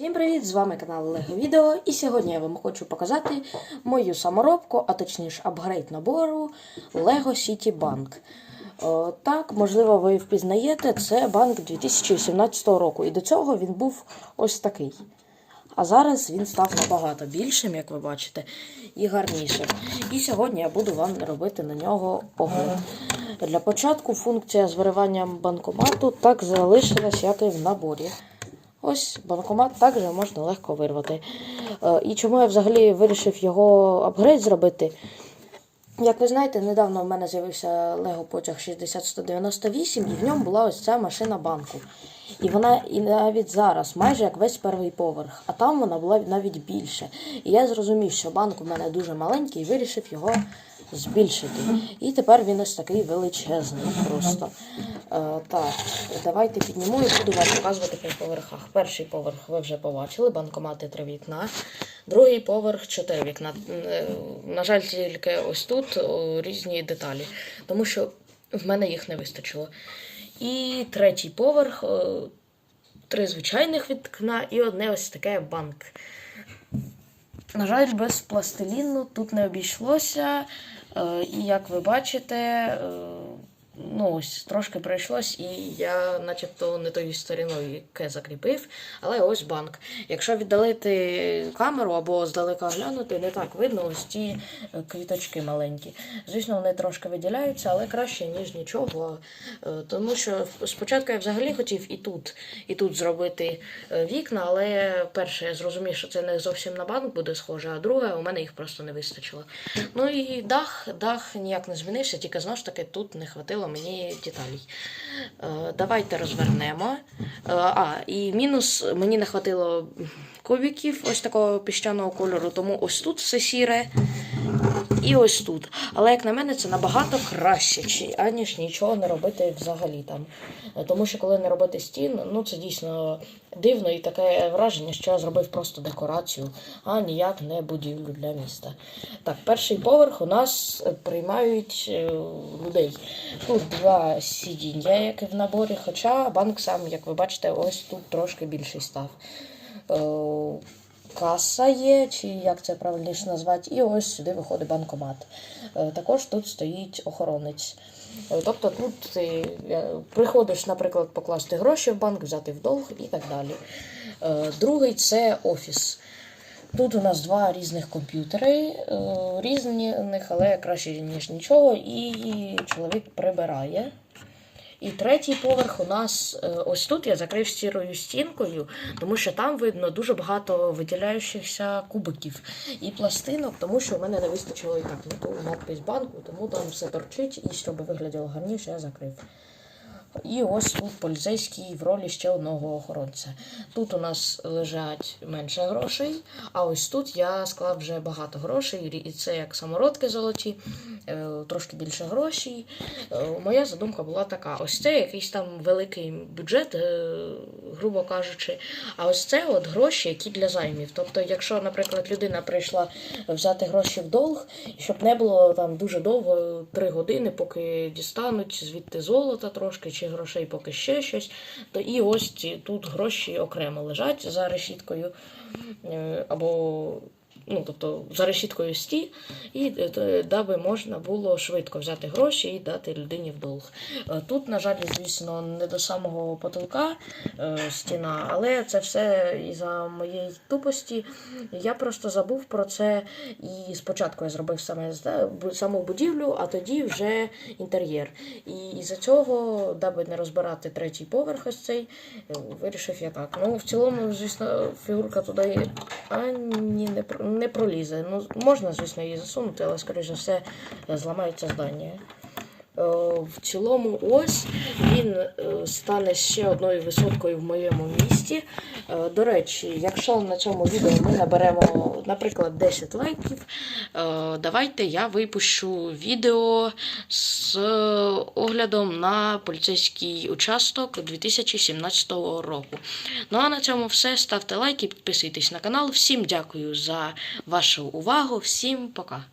Всім привіт! З вами канал Лего Відео, і сьогодні я вам хочу показати мою саморобку, а точніше апгрейд набору Lego City Bank. Е, Так, можливо, ви впізнаєте, це банк 2017 року, і до цього він був ось такий. А зараз він став набагато більшим, як ви бачите, і гарнішим. І сьогодні я буду вам робити на нього огляд. Для початку функція з вириванням банкомату так залишилась, як і в наборі. Ось банкомат також можна легко вирвати. Е, І чому я взагалі вирішив його апгрейд зробити? Як ви знаєте, недавно в мене з'явився Lego потяг 60198, і в ньому була ось ця машина банку. І вона і навіть зараз майже як весь перший поверх, а там вона була навіть більше. І я зрозумів, що банк у мене дуже маленький і вирішив його збільшити. І тепер він ось такий величезний просто. Е, так, давайте підніму і буду вам показувати по поверхах. Перший поверх ви вже побачили, банкомати три вікна. Другий поверх чотири вікна. Е, На жаль, тільки ось тут різні деталі, тому що в мене їх не вистачило. І третій поверх, три звичайних вікна і одне ось таке банк. На жаль, без пластиліну тут не обійшлося. Е, і як ви бачите, е, ну ось трошки пройшлось, і я начебто не тою сторіною, яке закріпив, але ось банк. Якщо віддалити камеру або здалека глянути, не так видно ось ті е, квіточки маленькі. Звісно, вони трошки виділяються, але краще, ніж нічого. Е, Тому що спочатку я взагалі хотів і тут, і тут зробити е, вікна, але перше, я зрозумів, що це не зовсім на банк буде схоже, а друге, у мене їх просто не вистачило. Ну і дах, дах ніяк не змінився, тільки знову ж таки тут не хватило мені деталей. Е, давайте розвернемо. Е, а, і мінус мені не хватило кубиків ось такого піщаного кольору, тому ось тут все сіре. І ось тут. Але як на мене, це набагато краще, аніж нічого не робити взагалі там. Тому що коли не робити стін, ну це дійсно дивно і таке враження, що я зробив просто декорацію, а ніяк не будівлю для міста. Так, перший поверх у нас приймають е, людей. Тут два сидіння, як і в наборі, хоча банк сам, як ви бачите, ось тут трошки більший став. Е, Каса є, чи як це правильніше назвати, і ось сюди виходить банкомат. Е, Також тут стоїть охоронець. Е, Тобто тут ти приходиш, наприклад, покласти гроші в банк, взяти в долг і так далі. Другий це офіс. Тут у нас два різних комп'ютери, різних, але краще, ніж нічого, і чоловік прибирає. І третій поверх у нас е, ось тут я закрив сірою стінкою, тому що там видно дуже багато виділяючихся кубиків і пластинок, тому що в мене не вистачило і так ніколи надпись банку, тому там все торчить, і щоб виглядало гарніше, я закрив. І ось тут поліцейський в ролі ще одного охоронця. Тут у нас лежать менше грошей, а ось тут я склав вже багато грошей, і це як самородки золоті, е, трошки більше грошей. Е, Моя задумка була така: ось це якийсь там великий бюджет, е, грубо кажучи. А ось це от гроші, які для займів. Тобто, якщо, наприклад, людина прийшла взяти гроші в долг, щоб не було там дуже довго, три години, поки дістануть звідти золота трошки чи грошей, поки ще щось, то і ось ці тут гроші окремо лежать за решіткою. е, Або ну, тобто за решіткою сті, і е, даби можна було швидко взяти гроші і дати людині в долг. Е, Тут, на жаль, звісно, не до самого потолка е, стіна, але це все із-за моєї тупості. Я просто забув про це, і спочатку я зробив саме саму будівлю, а тоді вже інтер'єр. І із-за цього, даби не розбирати третій поверх ось цей, вирішив я так. Ну, в цілому, звісно, фігурка туди ані не, не пролізе. Ну, можна, звісно, її засунути, але, скоріш за все, зламається здання. В цілому, ось він е, стане ще одною висоткою в моєму місті. Е, До речі, якщо на цьому відео ми наберемо, наприклад, 10 лайків, е, давайте я випущу відео з оглядом на поліцейський участок 2017 року. Ну а на цьому все. Ставте лайки, підписуйтесь на канал. Всім дякую за вашу увагу. Всім пока.